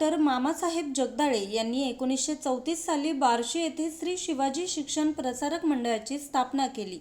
Doctor Mamasaheb Jagdale यांनी एकोणीसशे चौतीस साली बार्शी येथे श्री शिवाजी शिक्षण प्रसारक मंडळाची स्थापना केली.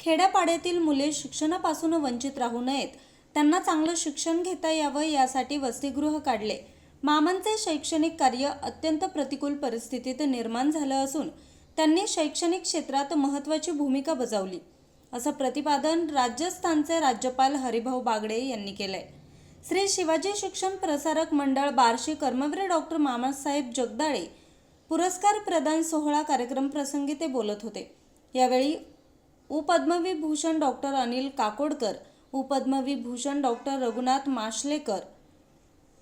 खेड्यापाड्यातील मुले शिक्षणापासून वंचित राहू नयेत. त्यांना चांगलं शिक्षण घेता यावं यासाठी वसतिगृह काढले. मामांचे शैक्षणिक कार्य अत्यंत प्रतिकूल परिस्थितीत निर्माण झालं असून त्यांनी शैक्षणिक क्षेत्रात महत्त्वाची भूमिका बजावली. असं प्रतिपादन राजस्थानचे राज्यपाल हरिभाऊ बागडे यांनी केलं आहे श्री शिवाजी शिक्षण प्रसारक मंडळ बार्शी कर्मवीर डॉक्टर मामासाहेब जगदाळे पुरस्कार प्रदान सोहळा कार्यक्रम प्रसंगी ते बोलत होते. यावेळी उपद्मविभूषण डॉक्टर अनिल काकोडकर उपद्मविभूषण डॉक्टर रघुनाथ माशलेकर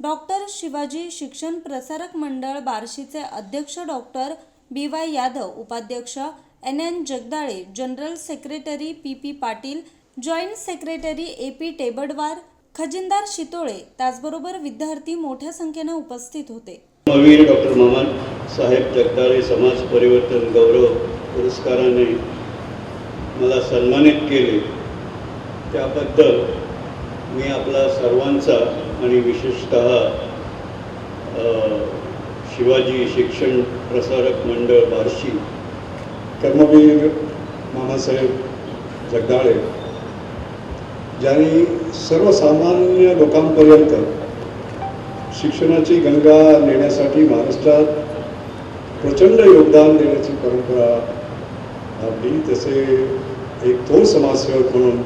डॉक्टर शिवाजी शिक्षण प्रसारक मंडळ बार्शीचे अध्यक्ष डॉक्टर बी वाय यादव उपाध्यक्ष N N Jagdale general secretary P P Patil joint secretary A P Tebadwar खजिनदार Shitole त्याचबरोबर विद्यार्थी मोठ्या संख्येनं उपस्थित होते. धर्मवीर डॉक्टर मामान साहेब जगदाळे समाज परिवर्तन गौरव पुरस्काराने मला सन्मानित केले. त्याबद्दल मी आपला सर्वांचा आणि विशेषत शिवाजी शिक्षण प्रसारक मंडळ बार्शी कर्मवीर मामासाहेब जगदाळे ज्यांनी सर्वसामान्य लोकांपर्यंत शिक्षणाची गंगा नेण्यासाठी महाराष्ट्रात प्रचंड योगदान देण्याची परंपरा आपली तसे एक थोर समाजसेवक म्हणून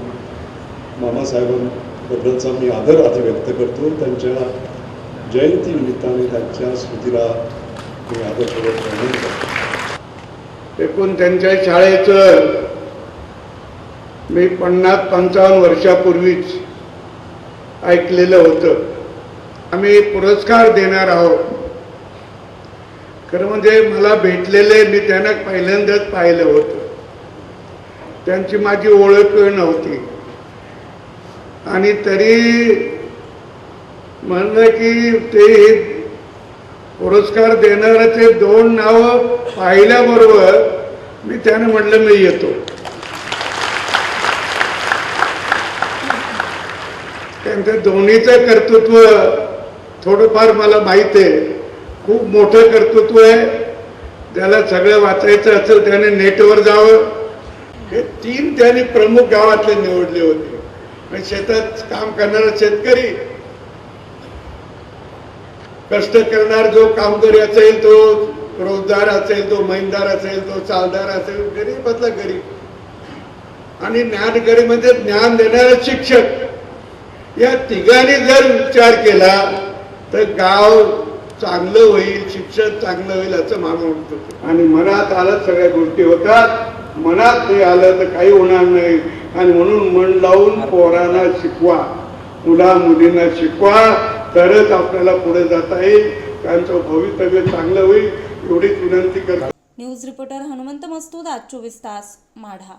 मामासाहेबांबद्दलचा मी आदर आधी व्यक्त करतो. त्यांच्या जयंतीनिमित्ताने त्यांच्या स्मृतीला मी आदरपूर्वक करतो. एकूण त्यांच्या शाळेचं मी पन्नास पंचावन्न वर्षापूर्वीच ऐकलेलं होतं. आम्ही पुरस्कार देणार आहोत. खरं म्हणजे मला भेटलेले मी त्यांना पहिल्यांदाच पाहिलं होतं. त्यांची माझी ओळख नव्हती. आणि तरी म्हणलं की ते पुरस्कार देणाऱ्याचे दोन नावं पाहिल्याबरोबर मी त्याने म्हटलं मी येतो. त्यांचं दोन्हीचं कर्तृत्व थोडंफार मला माहीत आहे. खूप मोठं कर्तृत्व आहे. ज्याला सगळं वाचायचं असेल त्याने नेटवर जावं. हे तीन त्यांनी प्रमुख गावातले निवडले होते. म्हणजे शेतात काम करणारा शेतकरी कष्ट करणार जो कामकरी असेल तो रोजदार असेल तो महिनदार असेल तो चालदार असेल गरीबातला गरीब. आणि ज्ञानकरी म्हणजे ज्ञान देणारे शिक्षक. या तिघांनी जर विचार केला तर गाव चांगलं होईल शिक्षण चांगलं होईल असं मानव म्हणतो आणि मनात आलं सगळ्या गोष्टी होतात. मनात ते आलं तर काही होणार नाही. आणि म्हणून मन लावून पोरांना शिकवा. मुला मुलींना शिकवा. तरच आपल्याला पुढे जाता येईल. त्यांचं भवितव्य चांगलं होईल. एवढीच विनंती करतो. न्यूज रिपोर्टर हनुमंत मस्तूद आज चोवीस तास माढा.